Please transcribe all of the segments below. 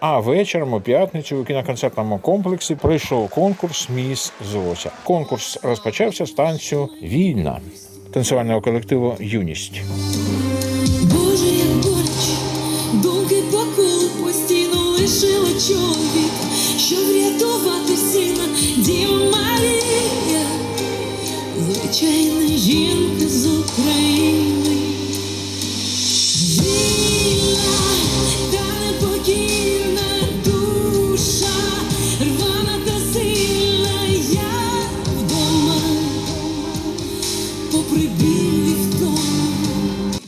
А вечором у п'ятницю у кіноконцертному комплексі пройшов конкурс Міс Зося. Конкурс розпочався з танцю Вільна танцювального колективу Юність. Боже, як боляче, думки по колу постійно лишила чоловіка, щоб врятувати сина, Діва Марія, звичайна жінка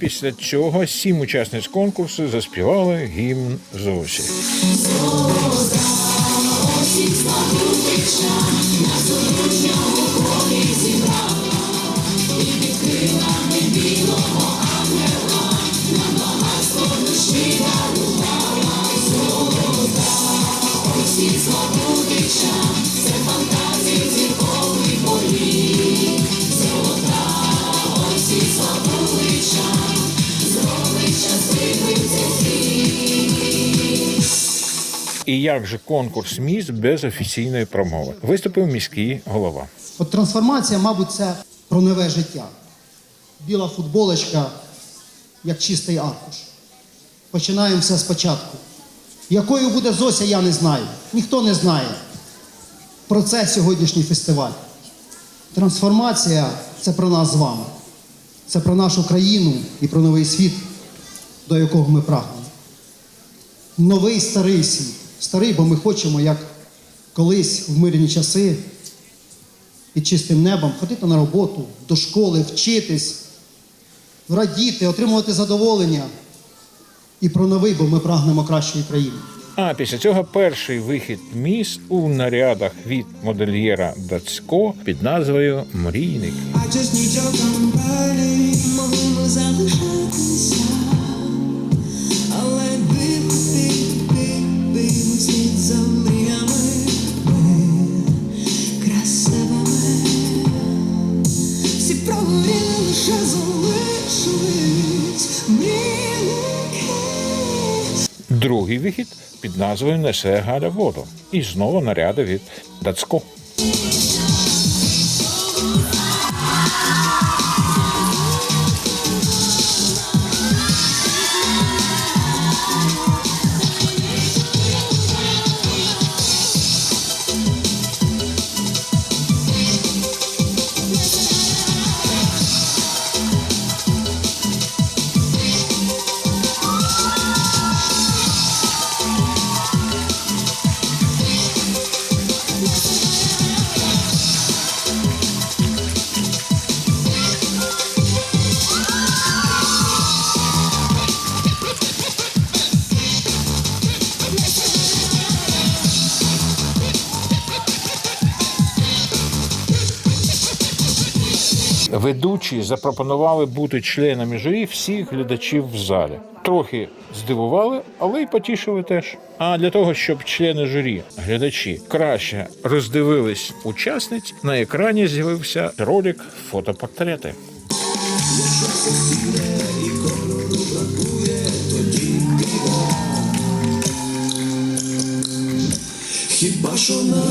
Після цього сім учасниць конкурсу заспівали гімн Зосі. І як же конкурс міст без офіційної промови? Виступив міський голова. От трансформація, мабуть, це про нове життя. Біла футболочка, як чистий аркуш. Починаємо все спочатку. Якою буде Зося, я не знаю. Ніхто не знає. Про це сьогоднішній фестиваль. Трансформація це про нас з вами. Це про нашу країну і про новий світ, до якого ми прагнемо. Новий старий світ. Старий, бо ми хочемо, як колись в мирні часи, під чистим небом, ходити на роботу, до школи, вчитись, радіти, отримувати задоволення. І про новий, бо ми прагнемо кращої країни. А після цього перший вихід міст у нарядах від модельєра Дацько під назвою Мрійник. I just need your бив за мріями ми. Всі прогоріли лише залишились мрійники. Другий вихід під назвою Несе Галя воду. І знову наряди від Дацько. Ведучі запропонували бути членами журі всіх глядачів в залі. Трохи здивували, але й потішили теж. А для того, щоб члени журі, глядачі краще роздивились учасниць, на екрані з'явився ролик фотопортрети. Хіба що на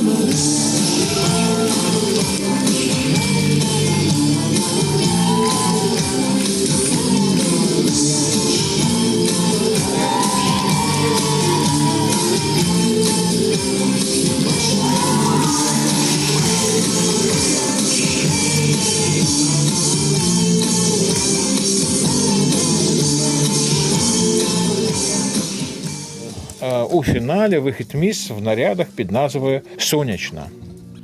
фіналі вихід міс в нарядах під назвою Сонячна.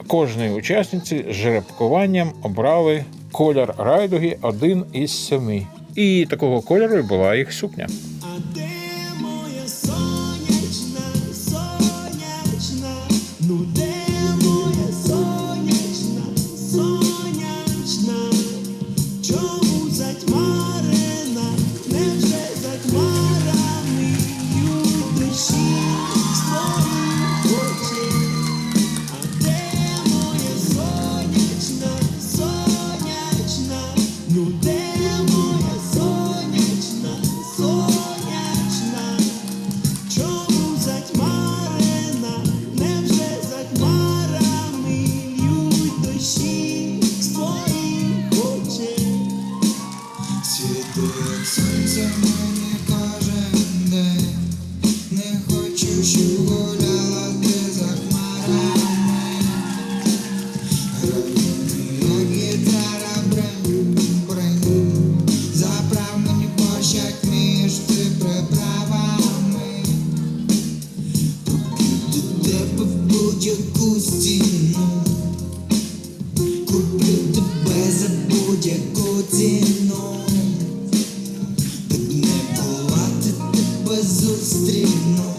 Кожної учасниці з жеребкуванням обрали колір райдуги один із семи. І такого кольору була їх сукня. А де моя сонячна, сонячна, в будь-яку стіну. Куплю тебе за будь-яку ціну. Тут не бувати тебе зустріну.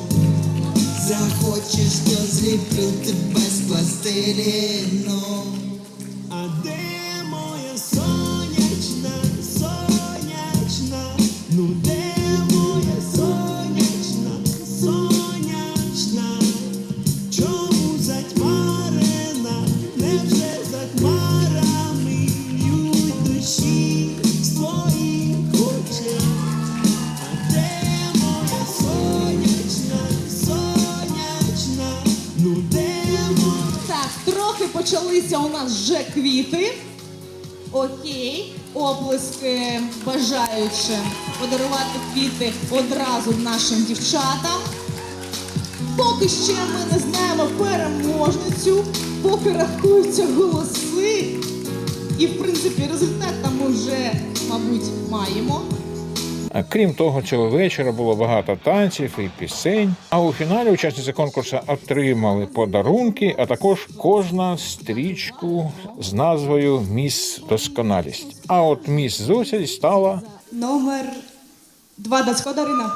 Захочеш, то зліплю тебе з пластиліну. А де моя Так, трохи почалися у нас вже квіти. Окей, оплески бажаючи подарувати квіти одразу нашим дівчатам. Поки ще ми не знаємо переможницю, поки рахуються голоси. І, в принципі, результат там ми вже, мабуть, маємо. А Крім того, цього вечора було багато танців і пісень. А у фіналі учасниці конкурсу отримали подарунки, а також кожна стрічку з назвою Міс Досконалість. А от міс Зося стала Номер два Дарина.